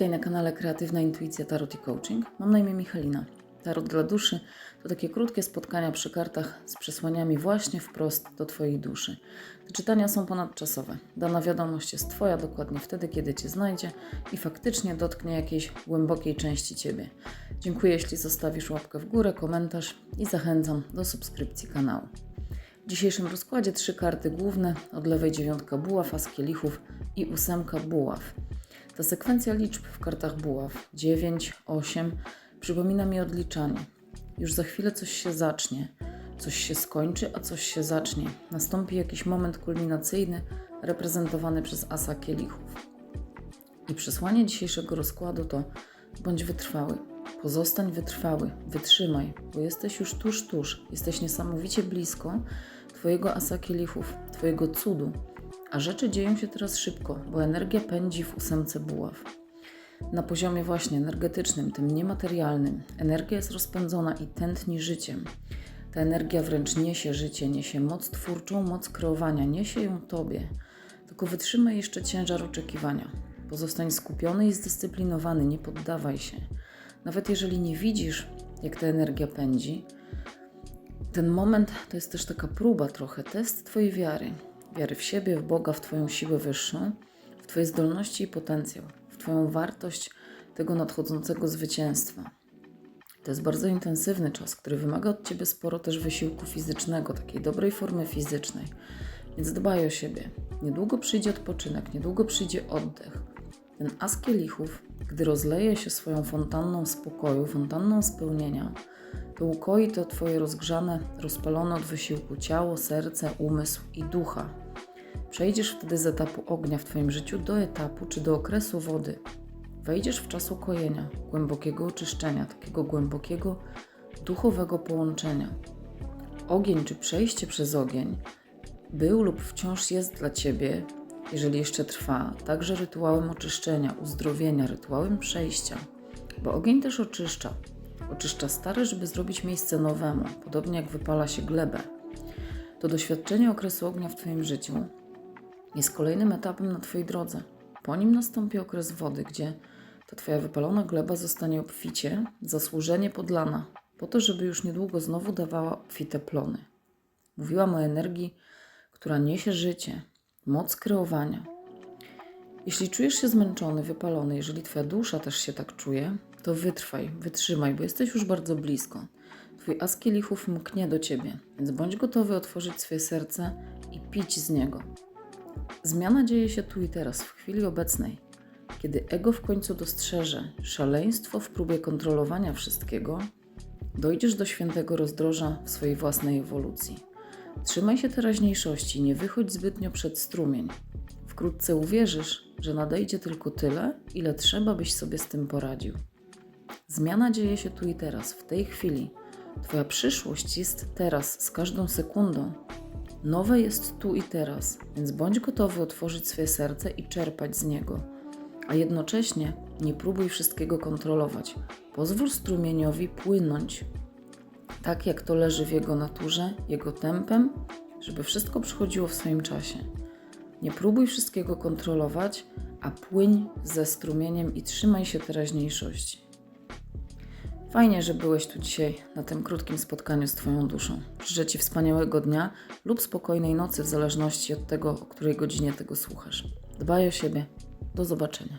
Witaj na kanale Kreatywna Intuicja Tarot i Coaching. Mam na imię Michalina. Tarot dla duszy to takie krótkie spotkania przy kartach z przesłaniami właśnie wprost do Twojej duszy. Te czytania są ponadczasowe. Dana wiadomość jest Twoja dokładnie wtedy, kiedy Cię znajdzie i faktycznie dotknie jakiejś głębokiej części Ciebie. Dziękuję, jeśli zostawisz łapkę w górę, komentarz i zachęcam do subskrypcji kanału. W dzisiejszym rozkładzie trzy karty główne, od lewej dziewiątka buław, as kielichów i ósemka buław. Ta sekwencja liczb w kartach buław 9, 8 przypomina mi odliczanie. Już za chwilę coś się zacznie, coś się skończy, a coś się zacznie. Nastąpi jakiś moment kulminacyjny reprezentowany przez asa kielichów. I przesłanie dzisiejszego rozkładu to bądź wytrwały. Pozostań wytrwały, wytrzymaj, bo jesteś już tuż, tuż, jesteś niesamowicie blisko Twojego asa kielichów, Twojego cudu, a rzeczy dzieją się teraz szybko, bo energia pędzi w ósemce buław. Na poziomie właśnie energetycznym, tym niematerialnym, energia jest rozpędzona i tętni życiem. Ta energia wręcz niesie życie, niesie moc twórczą, moc kreowania, niesie ją Tobie. Tylko wytrzymaj jeszcze ciężar oczekiwania. Pozostań skupiony i zdyscyplinowany, nie poddawaj się. Nawet jeżeli nie widzisz, jak ta energia pędzi, ten moment to jest też taka próba trochę, test Twojej wiary. Wiary w siebie, w Boga, w Twoją siłę wyższą, w Twoje zdolności i potencjał, w Twoją wartość tego nadchodzącego zwycięstwa. To jest bardzo intensywny czas, który wymaga od Ciebie sporo też wysiłku fizycznego, takiej dobrej formy fizycznej. Więc dbaj o siebie. Niedługo przyjdzie odpoczynek, niedługo przyjdzie oddech. Ten as kielichów, gdy rozleje się swoją fontanną spokoju, fontanną spełnienia, to ukoi to Twoje rozgrzane, rozpalone od wysiłku ciało, serce, umysł i ducha. Przejdziesz wtedy z etapu ognia w Twoim życiu do etapu czy do okresu wody. Wejdziesz w czas ukojenia, głębokiego oczyszczenia, takiego głębokiego, duchowego połączenia. Ogień czy przejście przez ogień był lub wciąż jest dla Ciebie, jeżeli jeszcze trwa, także rytuałem oczyszczenia, uzdrowienia, rytuałem przejścia, bo ogień też oczyszcza. Oczyszcza stare, żeby zrobić miejsce nowemu, podobnie jak wypala się glebę. To doświadczenie okresu ognia w Twoim życiu jest kolejnym etapem na Twojej drodze. Po nim nastąpi okres wody, gdzie ta Twoja wypalona gleba zostanie obficie, zasłużenie podlana, po to, żeby już niedługo znowu dawała obfite plony. Mówiłam o energii, która niesie życie, moc kreowania. Jeśli czujesz się zmęczony, wypalony, jeżeli Twoja dusza też się tak czuje, to wytrwaj, wytrzymaj, bo jesteś już bardzo blisko. Twój as kielichów mknie do Ciebie, więc bądź gotowy otworzyć swoje serce i pić z niego. Zmiana dzieje się tu i teraz, w chwili obecnej. Kiedy ego w końcu dostrzeże szaleństwo w próbie kontrolowania wszystkiego, dojdziesz do świętego rozdroża w swojej własnej ewolucji. Trzymaj się teraźniejszości, nie wychodź zbytnio przed strumień. Wkrótce uwierzysz, że nadejdzie tylko tyle, ile trzeba, byś sobie z tym poradził. Zmiana dzieje się tu i teraz, w tej chwili. Twoja przyszłość jest teraz, z każdą sekundą. Nowe jest tu i teraz, więc bądź gotowy otworzyć swoje serce i czerpać z niego. A jednocześnie nie próbuj wszystkiego kontrolować. Pozwól strumieniowi płynąć tak, jak to leży w jego naturze, jego tempem, żeby wszystko przychodziło w swoim czasie. Nie próbuj wszystkiego kontrolować, a płyń ze strumieniem i trzymaj się teraźniejszości. Fajnie, że byłeś tu dzisiaj na tym krótkim spotkaniu z Twoją duszą. Życzę Ci wspaniałego dnia lub spokojnej nocy, w zależności od tego, o której godzinie tego słuchasz. Dbaj o siebie. Do zobaczenia.